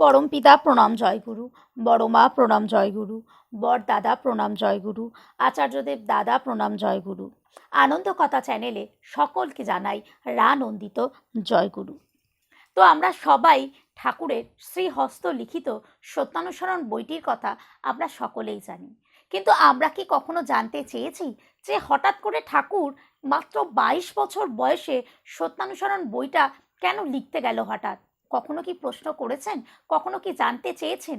পরম পিতা প্রণাম জয়গুরু বড় মা প্রণাম জয়গুরু বর দাদা প্রণাম জয়গুরু আচার্যদেব দাদা প্রণাম জয়গুরু আনন্দ কথা চ্যানেলে সকলকে জানাই রানন্দিত জয়গুরু তো আমরা সবাই ঠাকুরের শ্রীহস্ত লিখিত সত্যানুসরণ বইটির কথা আমরা সকলেই জানি। কিন্তু আমরা কি কখনো জানতে চেয়েছি যে হঠাৎ করে ঠাকুর মাত্র বাইশ বছর বয়সে সত্যানুসরণ বইটা কেন লিখতে গেল হঠাৎ? কখনো কি প্রশ্ন করেছেন? কখনো কি জানতে চেয়েছেন?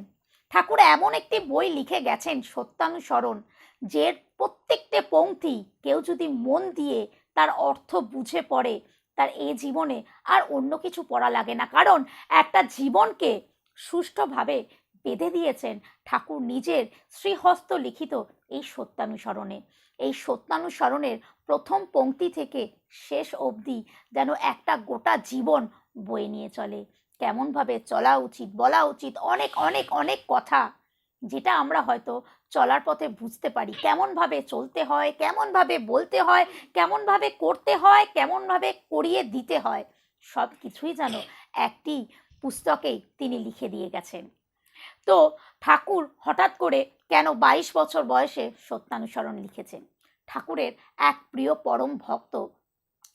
ঠাকুর এমন একটি বই লিখে গেছেন সত্যানুসরণ যে প্রত্যেকটা পংক্তি কেউ যদি মন দিয়ে তার অর্থ বুঝে পড়ে, তার এই জীবনে আর অন্য কিছু পড়া লাগে না। কারণ একটা জীবনকে সুষ্ঠুভাবে বেঁধে দিয়েছেন ঠাকুর নিজের শ্রীহস্ত লিখিত এই সত্যানুসরণে। এই সত্যানুসরণের প্রথম পংক্তি থেকে শেষ অবধি যেন একটা গোটা জীবন বয়ে নিয়ে চলে। কেমনভাবে চলা উচিত, বলা উচিত, অনেক অনেক অনেক কথা যেটা আমরা হয়তো চলার পথে বুঝতে পারি। কেমনভাবে চলতে হয়, কেমনভাবে বলতে হয়, কেমনভাবে করতে হয়, কেমনভাবে করিয়ে দিতে হয় সব কিছুই যেন একটি পুস্তকেই তিনি লিখে দিয়ে গেছেন। তো ঠাকুর হঠাৎ করে কেন বাইশ বছর বয়সে সত্যানুসরণ লিখেছেন? ঠাকুরের এক প্রিয় পরম ভক্ত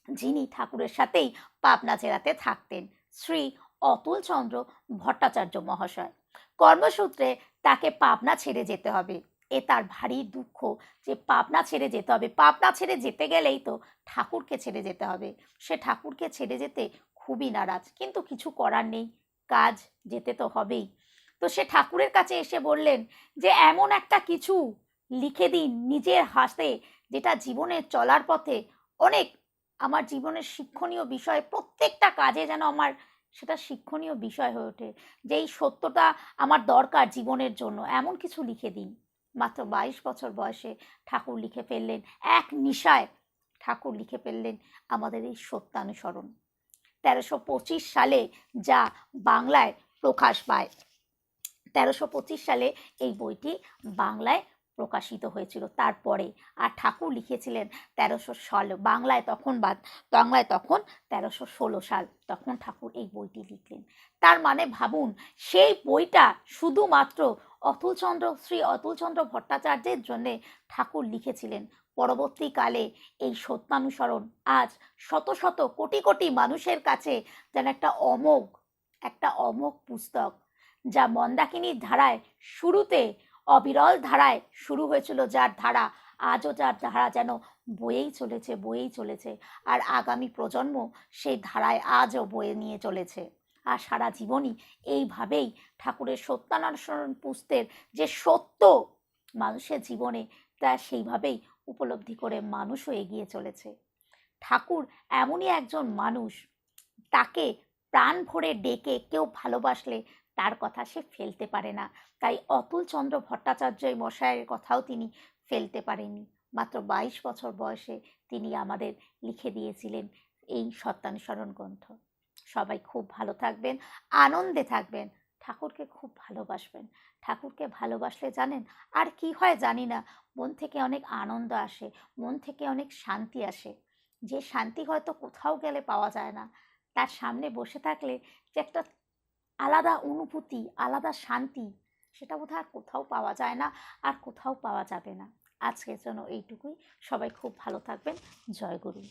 যিনি ঠাকুরের সাথেই পাবনা জেলাতে থাকতেন, শ্রী অতুলচন্দ্র ভট্টাচার্য মহাশয়। কর্মসূত্রে তাকে পাবনা ছেড়ে যেতে হবে। এ তার ভারী দুঃখ যে পাবনা ছেড়ে যেতে হবে। পাবনা ছেড়ে যেতে গেলেই তো ঠাকুরকে ছেড়ে যেতে হবে। সে ঠাকুরকে ছেড়ে যেতে খুবই নারাজ। কিন্তু কিছু করার নেই। কাজ যেতে তো হবেই। তো সে ঠাকুরের কাছে এসে বললেন যে, এমন একটা কিছু লিখে দিন নিজের হাতে যেটা জীবনে চলার পথে অনেক আমার জীবনের শিক্ষণীয় বিষয়, প্রত্যেকটা কাজে যেন আমার সেটা শিক্ষণীয় বিষয় হয়ে ওঠে। যে এই সত্যটা আমার দরকার জীবনের জন্য, এমন কিছু লিখে দিন মাত্র বাইশ বছর বয়সে ঠাকুর লিখে ফেললেন, এক নিশায় ঠাকুর লিখে ফেললেন আমাদের এই সত্যানুসরণ। তেরোশো পঁচিশ সালে যা বাংলায় প্রকাশ পায়, তেরোশো পঁচিশ সালে এই বইটি বাংলায় প্রকাশিত হয়েছিল। তারপরে আর ঠাকুর লিখেছিলেন তেরোশো সাল বাংলায় তখন বাদ বাংলায় তখন তেরোশো ষোলো সাল তখন ঠাকুর এই বইটি লিখলেন। তার মানে ভাবুন, সেই বইটা শুধুমাত্র অতুলচন্দ্র, শ্রী অতুলচন্দ্র ভট্টাচার্যের জন্যে ঠাকুর লিখেছিলেন। পরবর্তীকালে এই সত্যানুসরণ আজ শত শত কোটি কোটি মানুষের কাছে যেন একটা অমোঘ একটা অমোঘ পুস্তক, যা মন্দাকিনীর ধারায় শুরুতে অবিরল ধারায় শুরু হয়েছিল যার ধারা, আজও যার ধারা যেন বয়েই চলেছে বয়েই চলেছে। আর আগামী প্রজন্ম সেই ধারায় আজও বয়ে নিয়ে চলেছে। আর সারা জীবনই এইভাবেই ঠাকুরের সত্যানুসরণ পুস্তের যে সত্য মানুষের জীবনে, তা সেইভাবেই উপলব্ধি করে মানুষও এগিয়ে চলেছে। ঠাকুর এমনই একজন মানুষ, তাকে প্রাণ ভরে ডেকে কেউ ভালোবাসলে তার কথা সে ফেলতে পারে না। তাই অতুল চন্দ্র ভট্টাচার্য এই মশাইয়ের কথাও তিনি ফেলতে পারেননি। মাত্র বাইশ বছর বয়সে তিনি আমাদের লিখে দিয়েছিলেন এই সত্যানুসরণ গ্রন্থ। সবাই খুব ভালো থাকবেন, আনন্দে থাকবেন, ঠাকুরকে খুব ভালোবাসবেন। ঠাকুরকে ভালোবাসলে জানেন, আর কি হয় জানি না, মন থেকে অনেক আনন্দ আসে, মন থেকে অনেক শান্তি আসে। যে শান্তি হয়তো কোথাও গেলে পাওয়া যায় না, তার সামনে বসে থাকলে যে একটা আলাদা অনুভূতি, আলাদা শান্তি সেটা বোধ আর কোথাও পাওয়া যায় না, আর কোথাও পাওয়া যাবে না। আজকের জন্য এইটুকুই। সবাই খুব ভালো থাকবেন। জয় গুরু।